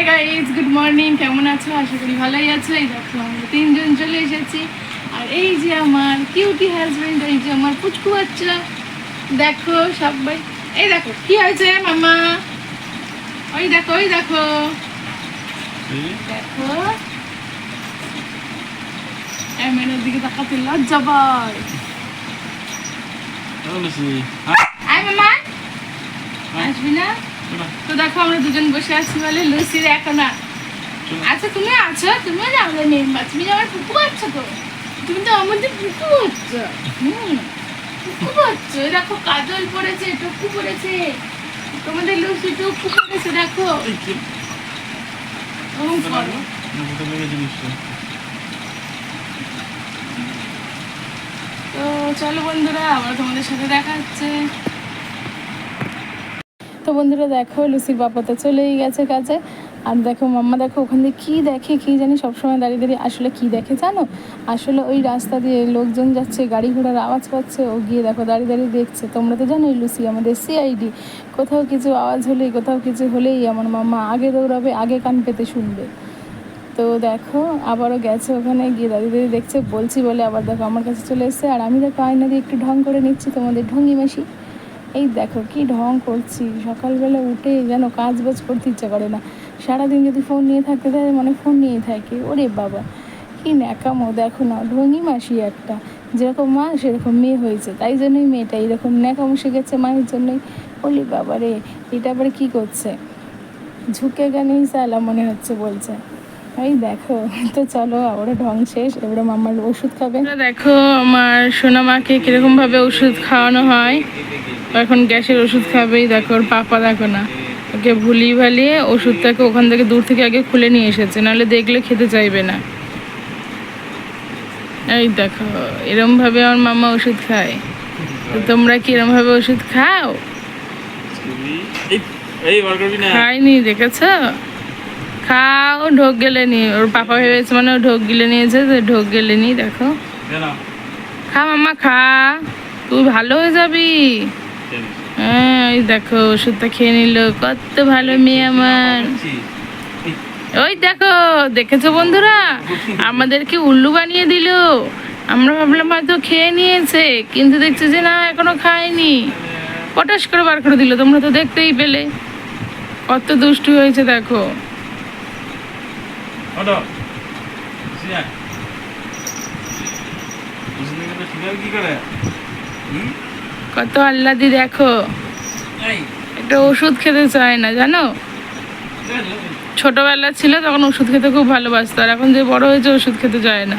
Hi guys good morning কেমন আছো? আশা করি ভালোই আছো। এই দেখো আমরা তিনজন চলে এসেছি। আর এই যে আমার কিউটি হাজবেন্ড এই যে আমার পুচকু বাচ্চা। দেখো সবাই। এই দেখো কি হয়েছে মামা? ওই দেখো ওই দেখো। দেখো। এমএনের দিকে তাকাতে লজ্জা পায়। আয় মামা। আসবি না? তো দেখো আমরা দুজন বসে আছি বলে লুসির এখন না। আচ্ছা তুমি আছো? তুমি না আমরা মেম্বার। তুমি আমার পুকু আছো তো। তুমি তো আমাদের পুকু হচ্ছ। হুম পুকু হচ্ছ। দেখো কাজল পড়েছে টুকু পড়েছে। তোমাদের লুসি টুকু পড়েছে দেখো। তো চলো বন্ধুরা আবার তোমাদের সাথে দেখা হচ্ছে। তো বন্ধুরা, দেখো, লুসির বাবা তো চলেই গেছে কাছে আর দেখো, মাম্মা দেখো, ওখান দিয়ে কী দেখে, কী জানি, সবসময় দাঁড়িয়ে দাঁড়িয়ে, আসলে কী দেখে জানো? আসলে ওই রাস্তা দিয়ে লোকজন যাচ্ছে, গাড়ি ঘোড়ার আওয়াজ পাচ্ছে, ও গিয়ে দেখো, দাঁড়িয়ে দাঁড়িয়ে দেখছে। তোমরা তো জানোই, লুসি আমাদের সিআইডি কোথাও কিছু আওয়াজ হলেই, কোথাও কিছু হলেই আমার মাম্মা আগে দৌড়াবে, আগে কান পেতে শুনবে। তো দেখো, আবারও গেছে ওখানে, গিয়ে দাঁড়িয়ে দাঁড়িয়ে দেখছে, বলছি বলে আবার দেখো, আমার কাছে চলে এসছে। আর আমি দেখো, আয়না দিয়ে একটু ঢং করে নিচ্ছি, তোমাদের ঢঙ্গি মাসি। এই দেখো কি ঢং করছি। সকালবেলা উঠে যেন কাজ বাজ করতে ইচ্ছা করে না। সারাদিন যদি ফোন নিয়ে থাকতে থাকে মানে ফোন নিয়েই থাকে। ওরে বাবা, কি ন্যাকামো, দেখো না ঢঙ্গি মাসি একটা। যেরকম মা, সেরকম মেয়ে হয়েছে। তাই জন্যই মেয়েটা এরকম ন্যাকামো শিখেছে মায়ের জন্যই। ওলি বাবা রে, এটা আবার কী করছে? ঝুঁকে গানেই সালা মনে হচ্ছে বলছে। এই দেখো, তো চলো, আবারও ঢং শেষ। এবারে মামার ওষুধ খাবে। দেখো, আমার সোনা মাকে কীরকম ভাবে ওষুধ খাওয়ানো হয়। এখন গ্যাসের ওষুধ খাবেই দেখো ওর পাপা দেখো না। ওকে ভুলিয়ে ভালিয়ে ওষুধটাকে ওখান থেকে দূর থেকে আগে খুলে নিয়ে এসেছে নাহলে দেখলে খেতে চাইবে না। এই দেখো এরমভাবে আমার মামা ওষুধ খায়। তো তোমরা কি এরমভাবে ওষুধ খাও? খাইনি দেখেছ? খাও ঢোক গেলে নি। ওর পাপা ভেবেছে মানে ও ঢোক গিলে নিয়েছে তো ঢোক গেলে নি দেখো। খা মামা খা। তুই ভালো হয়ে যাবি। এই দেখো, ওষুধটা খেয়ে নিল। কত ভালো মেয়ে আমার। ওই দেখো, দেখেছ বন্ধুরা? আমাদেরকে উল্লু বানিয়ে দিল। আমরা ভাবলাম হয়তো খেয়ে নিয়েছে, কিন্তু দেখছি যে না, এখনও খায়নি। পটাশ করে বার করে দিল, তোমরা তো দেখতেই পেলে। কত দুষ্টু হয়েছে, দেখো। কি করে? কত আল্লাদি দেখো। একটা ওষুধ খেতে চায় না জানো? ছোটবেলা ছিল তখন ওষুধ খেতে খুব ভালোবাসতো আর এখন যে বড় হয়েছে ওষুধ খেতে চায় না।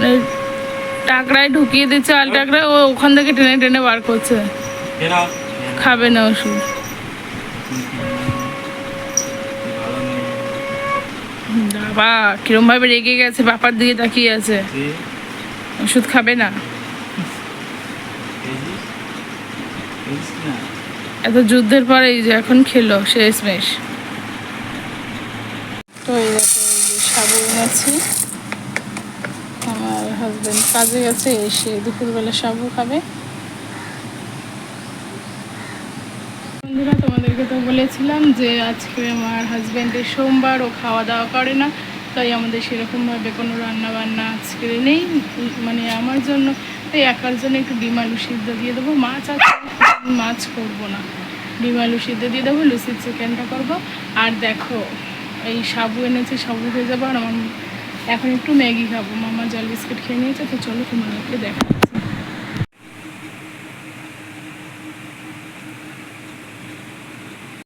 মানে টাকরায় ঢুকিয়ে দিচ্ছে আল টাকরায় ও ওখান থেকে টেনে টেনে বার করছে। খাবে না ওষুধ। বাবা কিরম ভাবে রেগে গেছে বাপার দিকে তাকিয়ে আছে। ওষুধ খাবে না। এত যুদ্ধের পরে এই যে এখন খেলো শেষমেশ তো এই সাবু এনেছি। আমার হাজবেন্ড কাজে গেছে এসে দুপুরবেলা সাবু খাবে। তোমাদেরকে তো বলেছিলাম যে আজকে আমার হাজব্যান্ডের সোমবার ও খাওয়া দাওয়া করে না, তাই আমাদের সেরকমভাবে কোনো রান্না বান্না আজকে নেই। মানে আমার জন্য এই একার জন্য একটু ডিম আলু সিদ্ধ দিয়ে দেবো। মাছ আছে মাছ করব না। ডিম আলু সিদ্ধ দিয়ে দেবো, লুচির চিকেনটা করব। আর দেখো, এই সাবু এনেছে, সাবু হয়ে যাব। আর আমার এখন একটু ম্যাগি খাব। মামা জল বিস্কুট খেয়ে নিয়েছে, তো চলো তোমাদেরকে দেখাচ্ছি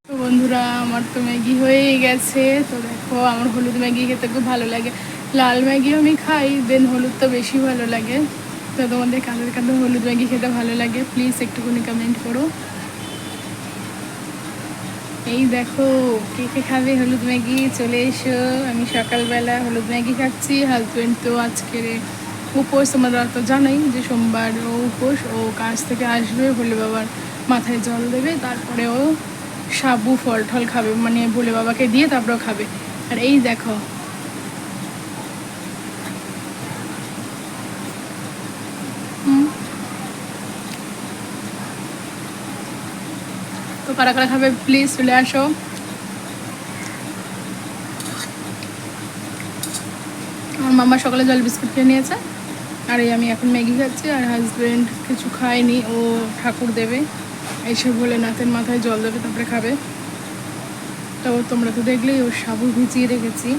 তো বন্ধুরা, আমার তো ম্যাগি হয়েই গেছে। তো দেখো, আমার হলুদ ম্যাগি খেতে খুব ভালো লাগে। লাল ম্যাগিও আমি খাই দেন হলুদ তো বেশি ভালো লাগে। তো তোমাদের কাঁদের কাঁদের হলুদ ম্যাগি খেতে ভালো লাগে প্লিজ একটুখানি কমেন্ট করো। এই দেখো, কে কে খাবে হলুদ ম্যাগি? চলে এসো। আমি সকালবেলা হলুদ ম্যাগি খাচ্ছি। হাজব্যান্ড তো আজকের উপোস তোমরা তো জানোই যে সোমবার ও উপোস, ও কাজ থেকে আসবে ভোলে বাবার মাথায় জল দেবে, তারপরে ও সাবু, ফল টল খাবে মানে ভোলে বাবাকে দিয়ে তারপরেও খাবে। আর এই দেখো। তো কারা কারা খাবে প্লিজ চলে আসো। আমার মামা সকালে জল বিস্কুট খেয়ে নিয়েছে। আর এই আমি এখন ম্যাগি খাচ্ছি, আর হাজব্যান্ড কিছু খায়নি, ও ঠাকুর দেবে। এসে বলে, নাতের মাথায় জল দেবে, তারপরে খাবে। তো তোমরা তো দেখলেই ওর সাবু ভিজিয়ে রেখেছি।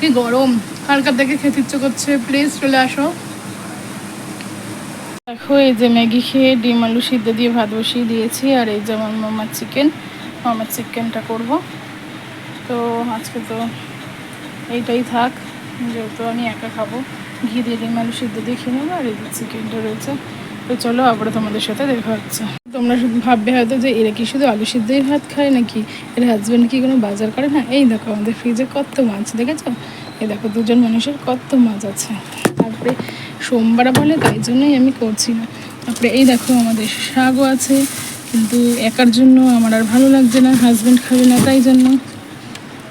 কি গরম! হালকা দেখে খেতে ইচ্ছে করছে? প্লিজ চলে আসো। দেখো, এই যে ম্যাগি খেয়ে ডিম আলু সিদ্ধ দিয়ে ভাত বসিয়ে দিয়েছি, আর এই যে আমার মামার চিকেন মামার চিকেনটা করব। তো আজকে তো এইটাই থাক, যেহেতু আমি একা খাব, ঘি দিয়ে ডিম আলু সিদ্ধ দিয়ে খেয়ে নেব, আর এই যে চিকেনটা রয়েছে। তো চলো আবার তোমাদের সাথে দেখা হচ্ছে। তোমরা শুধু ভাববে হয়তো যে এরা কি শুধু আলু সিদ্ধই ভাত খায় নাকি? এর হাজব্যান্ড কি কোনো বাজার করে? না, এই দেখো, আমাদের ফ্রিজে কত মাছ, দেখেছ? এই দেখো, দুজন মানুষের কত মাছ আছে। তারপরে সোমবার বলে তাই জন্যই আমি করছি না। তারপরে এই দেখো আমাদের শাকও আছে, কিন্তু একার জন্য আমার আর ভালো লাগছে না হাজব্যান্ড খাবে না তাই জন্য।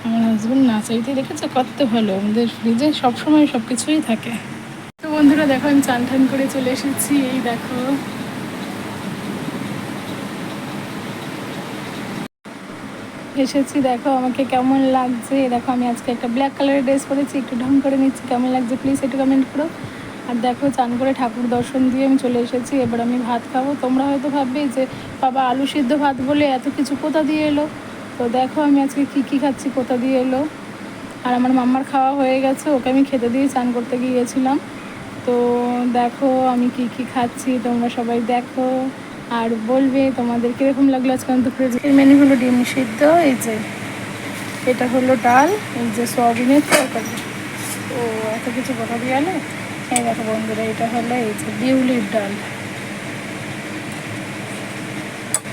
আমার হাজব্যান্ড না চাইতে দেখেছ কত ভালো, আমাদের ফ্রিজে সবসময় সব কিছুই থাকে। তো বন্ধুরা দেখো, আমি চান টান করে চলে এসেছি, এই দেখো। এসেছি, দেখো আমাকে কেমন লাগছে। দেখো আমি আজকে একটা ব্ল্যাক কালারের ড্রেস পরেছি, একটু ঢং করে নিচ্ছি, কেমন লাগছে প্লিজ একটু কমেন্ট করো। আর দেখো, চান করে ঠাকুর দর্শন দিয়ে আমি চলে এসেছি। এবার আমি ভাত খাব। তোমরা হয়তো ভাববে যে, বাবা আলু সিদ্ধ ভাত বলে এত কিছু কোথা দিয়ে এলো? তো দেখো, আমি আজকে কী কী খাচ্ছি, কোথা দিয়ে এলো? আর আমার মাম্মার খাওয়া হয়ে গেছে। ওকে আমি খেতে দিয়ে চান করতে গিয়েছিলাম। তো দেখো, আমি কি কি খাচ্ছি, তোমরা সবাই দেখো। আর বলবে, তোমাদের কীরকম লাগল আজকে অন্ত ফ্রিজের মেনু হলো ডিম সিদ্ধ, এই যে এটা হলো ডাল, এই যে সয়াবিনের তরকারি। ও, এত কিছু কথা দিয়ে এই দেখো বন্ধুরা, এটা হলো এই যে বিউলির ডাল।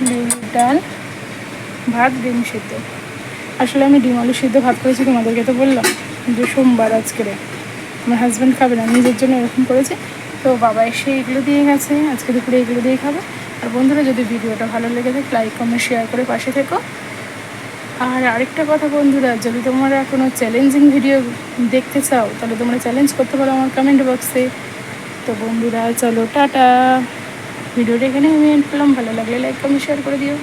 বিউলির ডাল, ভাত, ডিম সিদ্ধ। আসলে আমি ডিম আলু সিদ্ধ ভাত করেছি, তোমাদেরকে তো বললাম যে সোমবার আজকের। আমার হাজব্যান্ড খাবে না, নিজের জন্য এরকম করেছে। তো বাবা এসে এগুলো দিয়ে গেছে, আজকে দুপুরে এগুলো দিয়ে খাবে। আর বন্ধুরা, যদি ভিডিওটা ভালো লেগে থাকে লাইক কমেন্ট শেয়ার করে পাশে থেকো। আর আরেকটা কথা বন্ধুরা, যদি তোমরা কোনো চ্যালেঞ্জিং ভিডিও দেখতে চাও, তাহলে তোমরা চ্যালেঞ্জ করতে পারো আমার কমেন্ট বক্সে তো বন্ধুরা, চলো, টাটা। ভিডিওটা এখানে আমি এন্ড করলাম। ভালো লাগলে লাইক কমেন্ট শেয়ার করে দিও।